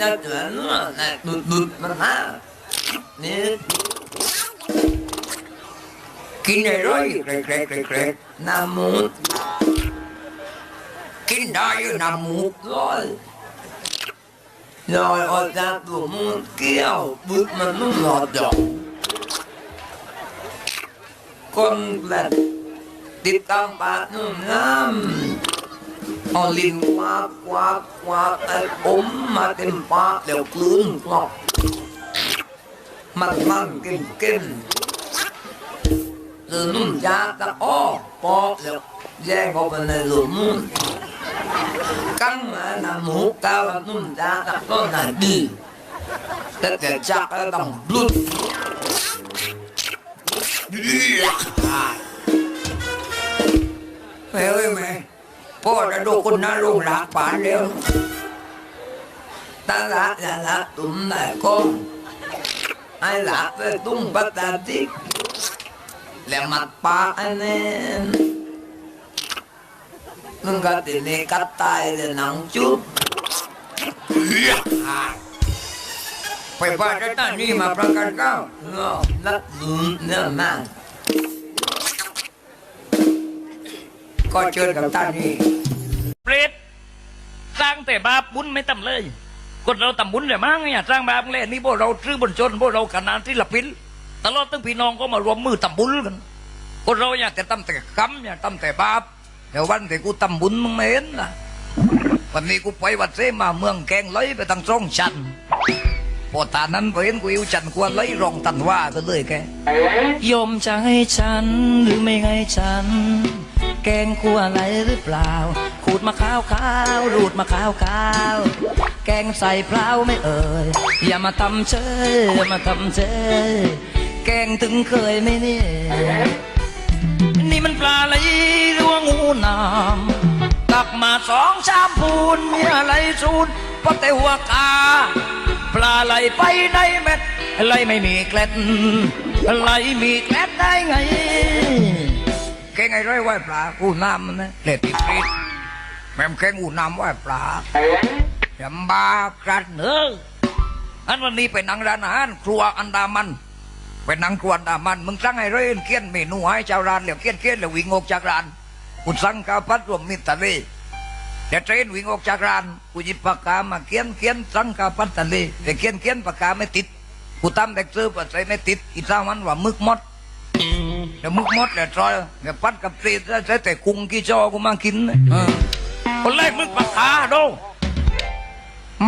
จะเหมือนนะดุดดุดมันนะนี่กินอะไรเกรกเกรกเกรกเก อ่อนลินมากมาลิ้นวักวักวักไอ้อมมาเต็มปากแล้วกลืนกรอกมันมันกินกินหรือนุ่มยาตะอ้อปอกแล้วแยกออกไปในหลุมกังมาหนาหมูกาวนุ่มยาตะต้นหนาดีแต่แต่จักแล้วต้องบลุดเฮ้ยแม่ พ่อจะดูคนน่าลงหลักป่านเร็วตาละละละตุ้มไหนก้มไอ้หลักไปตุ้มปัตตาติกแล้วมัดปากไอ้เน่นมึงก็ติดในกัดตายเลยหนังจุ๊บไปบ้านจะตั้งนี่มาประกันเก้าเงาลัดลุมเนื้อมากก็เชิญกับท่านนี่ เปรตสร้างแต่บาปบุญไม่ทำเลยคนเราทำบุญเลยมั้งเนี่ยสร้างบาปเลยนี่พวกเราซื้อบนชนพวกเราขนาดที่ละพินตลอดตั้งพี่น้องก็มารวมมือทำบุญกันคนเราอยากจะทำแต่กรรมอยากทำแต่บาปเดี๋ยววันที่กูทำบุญมึงไม่เห็นล่ะวันนี้กูไปวัดเสมาเมืองแกงเลยไปตั้งสองชันพอตานั้นพอเห็นกูอยู่จันควรเลยรองตันว่าก็เลยแกยมจะให้ฉันหรือไม่ให้ฉัน แกงคั่วอะไรหรือเปล่า ดมะขาวขาวรูดมะขาวขาว แกงใส่เปล่าไม่เอ่ย อย่ามาทำเชยอย่ามาทำเชยแกงถึงเคยไหมเนี่ยนี่มันปลาไหลหรือว่างูนามตักมาสองชามพูนมีอะไรสูนพราะแต่หัวกา ปลาไหลไปในเม็ดไหลไม่มีเกล็ดไหลมีเกล็ดได้ไงแกงไอ้ร้อยไหวปลาอูน้ำมันนะเล็ดติด แม่มแกงอูน้ำไหวปลาจำบากันเนอะอันวันนี้ไปนั่งร้านอาหารครัวอันดามันไปนั่งครัวอันดามันมึงสั่งให้เรื่อนเกี้ยนเมนูให้เจ้าร้านเหลียวเกี้ยนเกี้ยนแล้ววิ่งออกจากร้านกูสั่งข้าวผัดรวมมิตรทะเลเดี๋ยวเทรนวิ่งออกจากร้านกูหยิบปากกามาเขียนเขียนสั่งข้าวผัดทะเลแต่เขียนเขียนปากกาไม่ติดกูตามเด็กซื้อปใส่ไม่ติดอีสามวันว่ามึกมดเดี๋ยวมึกมดเดี๋ยวซอยเดี๋ยวปัดกับตีใช้แต่กุ้งกี่จอกูมากินเออ คนแรกมึงปากกาโด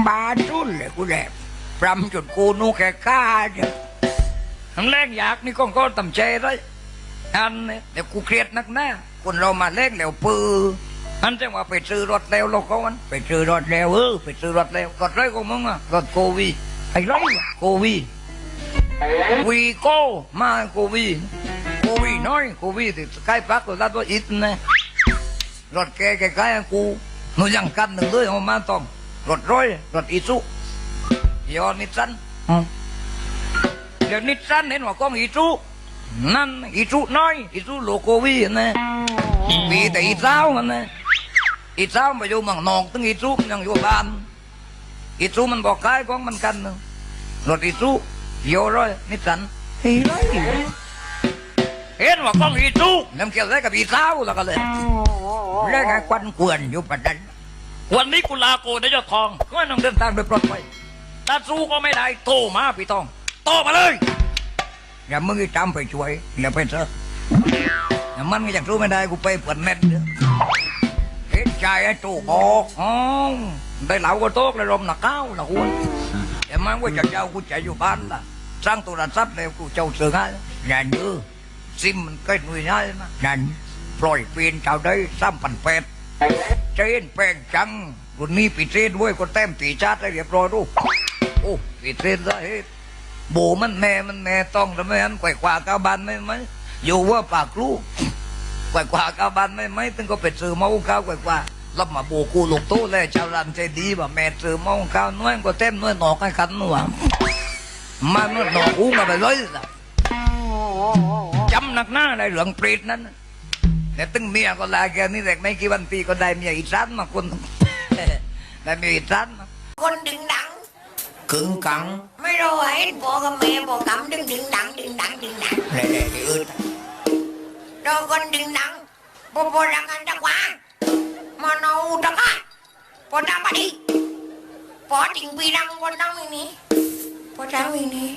บาจุนเลยกูแหลบปรำจนกูนูแค่ข้าเดียทั้งแรกอยากนี่ก็ก็ตำใจได้อันเนี่ยเดี๋ยวกูเครียดนักหน้าคนเรามาเล่นแล้วปืออันจังว่าไปซื้อรถแล้วเราก็มันไปซื้อรถแล้วเออไปซื้อรถแล้วรถไรของมึงอะรถโควีไอ้ไรโควีวีโก้มาโควีโควีน้อยโควีที่ใกล้ปักตัวรัดตัวอิดนะรถแกแกใกล้กู หนูยังกันหนึ่งเลยเอามาต้องรถร้อยรถอีซุยอนิสสันเดี๋ยวนิสสันเห็นว่ากล้องอีจูนั่นอีจูน้อยอีจูโลโกวีนะมีแต่อีเจ้ามันนะอีเจ้ามาอยู่เมืองนองตึงอีจูมันยังอยู่บ้านอีจูมันบอกขายของมันกันนะรถอีจูโยร้อยนิสสันเฮ้ยไร เห็นว่ากล้องอีจูน้ำเกี่ยวอะไรกับอีเจ้าแล้วก็เลยแล้วไงควันกวนอยู่ประดันวันนี้กุลาโกได้ยอดทองก็ต้องเดินทางโดยปลอดภัยตาสู้ก็ไม่ได้โตมาพี่ต้องโตมาเลยอย่ามึงไอ้จำไปช่วยอย่าไปเถอะอย่ามันก็ยังรู้ไม่ได้กูไปเปิดเน็ตเด้อเฮ็ดใจไอ้ตู้บอกอ๋อได้เหล่าก็โต๊ะเลยรมหนักเก้าหนักอ้วนแต่มันว่าจะเจ้ากูใจอยู่บ้านล่ะสร้างตัวรัทรัพย์แล้วกูเจ้าเสือง่ายอย่าเนื้อ ซิมมันก็หน่วยง่ายนะนั่นปล่อยเปลี่ยนเจ้าได้ซ้ำปันเป็ดเจนแปลงจังรุ่นนี้ปีเทนด้วยก็แต้มปีชาติได้เรียบร้อยดูโอ้ปีเทนได้เฮ็ดโบมันแน่มันแน่ต้องทำไมอันไกวกว่ากาบันไม่ไหมอยู่ว่าปากลูกกว่กว่ากาบันไม่ไหมตึงก็เป็ดซื้อมาข้าวกว่กว่ารับมาโบกูลูกโตแล้วชาวรันใจดีว่าแม่ซื้อมาข้าวน้อยก็เต็มน้อยหนอกให้ขันหนัวมันน้อยหนอกอู้งมาไปเลยล่ะ จำหนักหน้าในเหลืองปรีดนั้นน่ะแต่ตึงเมียก็ลาแกนี่แหละไม่กี่วันปีก็ได้เมียอีกสันมาคนได้เมียอีกสันมาคนดึงดังกึ่งกัง ไม่รู้ว่าเห็นพ่อกับแม่พ่อกำดึงดึงดังดึงดังดึงดังเลยเลยที่อื่นเราคนดึงดังพ่อพ่อดังกันจักว่ามาเอาตะก้าพ่อทำมาดิพ่อถึงปีดังพ่อทำอย่างนี้พ่อทำอย่างนี้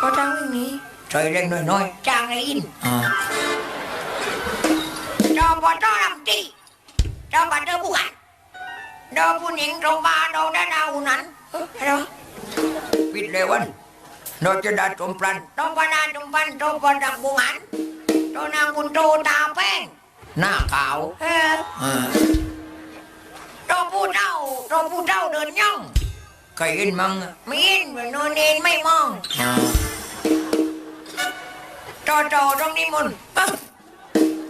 พ่อทำอย่างนี้ใส่เร่งน้อยน้อยจางไอ้อินๆอ่าเราพ่อต้องทำดีเราบัดเดอผู้กันเราผู้หญิงตรงบ้านเราได้ดาวนั้นเออเราปิดเลยวันเราจะได้สมปรันเราปนาจุมพัน เราปนักบุหันเรานางบุญโตตาแป้งหน้าขาวเอออ่าเราผู้เจ้าเราผู้เจ้าเดินย่องเคยเห็นมั้งอะมีนเหมือน จอจอตรงนี้มุน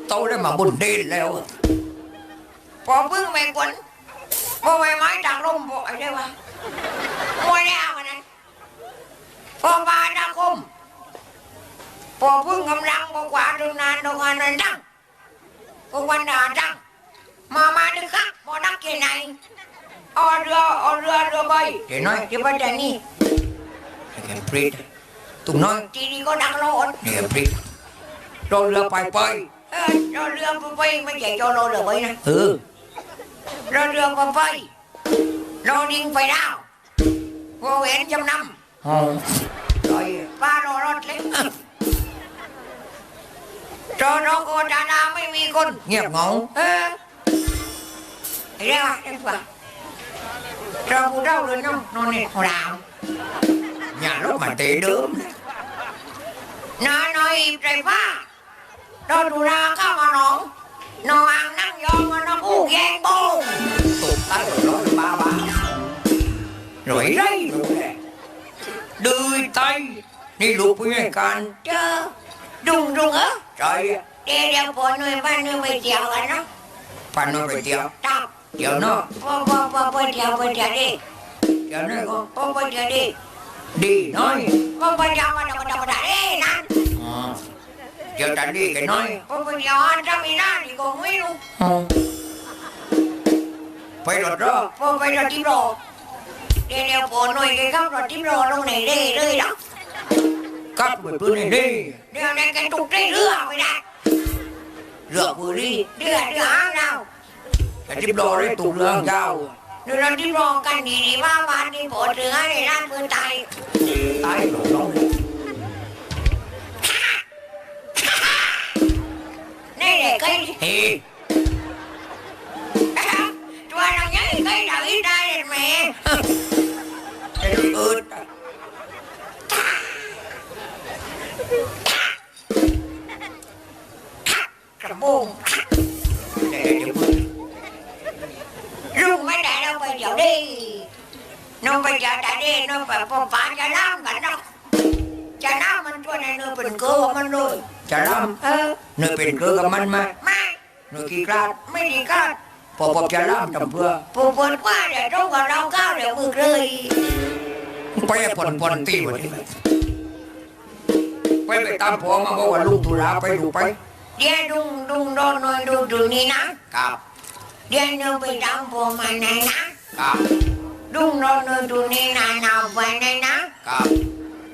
โตได้มาบุญดีแล้วพอพึ่งไม่กวนพอใบไม้จากลมบอกอะไรวะมวยได้เอาอันนั้นพอมาดาคมพอพึ่งกำลังบอกว่าดึงนานดงานนั้นดังพวกวันดาดังมามาดึงครับพอดักที่ไหนเอเรือเอเรือเรือใบเดี๋ยวน้อยที่ไปแต่นี่แกปรีดตุ้งน้อยทีนี้ก็ดังโลนนี่แกปรีดเราเรือไปไปเออเราเรือไปไม่ใช่เจ้าโลเรือไปนะเอ อเราเรือไปเราดิ่งไปดาววงเวียนจำนอ๋อใส่ำป้ารอรถเล็กจอน้องโกดาดาไม่มีคนเงียบเหงาเออเรียกว่าเรียกว่าเราผู้เล่าเรือน้องนอนในของเรา nhà lúc mà tệ đớm น้าน้อยใจผ้าเราดูราเข้ามาหนองนอนอ่างนั่งยองมันน้องอู้แยงโป้ง tụt tay rồi đó ba ba rồi đây rồi nè đưa tay đi luộc với ngày can เจอดุงดุงเออ trời เดี๋ยวเดี๋ยวพอหน่วยบ้านหน่วยไปเที่ยวกันเนาะ phải nó phải tiêu จับ tiêu nó พอพอพอไปเที่ยวไปเที่ยวดิ tiêu nó con พอไปเที่ยวดิ đi nói พอไปเที่ยวม tiêu ta đi cái nói พอไปเที่ยวอันจะมีหน้าที่คงไม่รู้ không phải rồi đó พอไปรถทิพย์โรเดี๋ยวเดี๋ยวพอหน่วยแกขับรถทิพย์โรลงไหนได้เลยเนาะ cắt với bữa này đi เดี๋ยวนั้นแกตุกได้เรือไม่ได้ rửa vừa đi เรือเรือหางเรา cái tiếp đồ đấy tụt lương cao เดี๋ยวเราทิพย์โรกันดีดีว่าวันนี้พอเรือในร้านปืนตาย tay rồi nó เด็กไอ้ thì ตัวเราใหญ่ไอ้เราอีได้เลยแม่ cái đi ướt กระโบุง để để bữa ลูกไม่ได้เราไปเดี๋ยวดิ น้องไปเดี๋ยวแต่ดิน้องไปพอฟ้าจะน้ำกันเนาะจะน้ำมันตัวไหนเนื้อเป็นเกลือมันเลย chả lắm เออ nơi bên cửa cầm anh mà ไม่ nơi kia ra ไม่ดีก็พอพอจะล่ามจำเพื่อปูปวดกว่าเดี๋ยวตรงกับเราก้าวเดี๋ยวมือเลยไปผ่อนผ่อนตีวันนี้ไปไปตามผัวมาบอกว่าลูกธุระไปดูไป เดี๋ยวดุงดุงโดนหน่อยดูดูนี่นะครับ เดี๋ยวน้องไปตามผัวมาไหนนะครับดุงโดนหน่อยดูนี่นะนาไปไหนนะครับ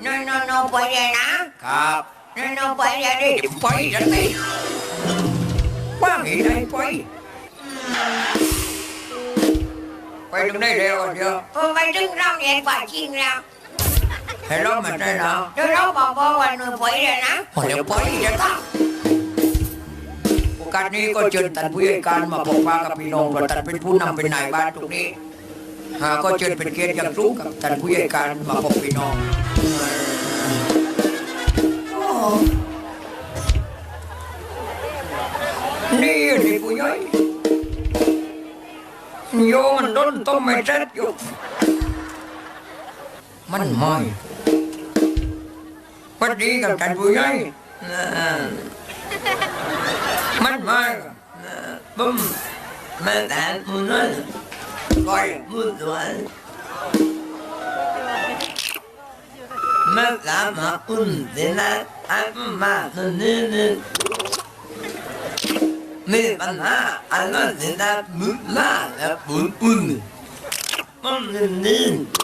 นอนนอนนอนไปเดี๋ยวนะครับนอนนอนไปเดี๋ยวดิไปฉันนี่ ว่างี้ได้ไป ไปถึงได้เร็วเดียวพอไปถึงเราเนี่ยกว่าจริงแล้วให้เรามาได้แล้วเดี๋ยวเราบอกบอกว่าหน่อยไปเดี๋ยนะเดี๋ยวไปจะต้องโอกาสนี้ก็เชิญท่านผู้ใหญ่การมาพบปะกับพี่น้องเพราท่านเป็นผู้นำเป็นนายบ้านตรงนี้หาก็เชิญเป็นเกียรติอย่างสูงกับท่านผู้ใหญ่การมาพบพี่น้องโอ้นี่นี่ผู้ใหญ่โยมันโดนต้มไม่เสร็จอยู่มันไม่พอดีกับท่านผู้ใหญ่อ่ามันไม่บุ้มมันแต่ผู้นั้นก้อยผู้สวย Mất lá mà un thế này Anh mà nó nên 你把那俺那人家木马来问问你，问问。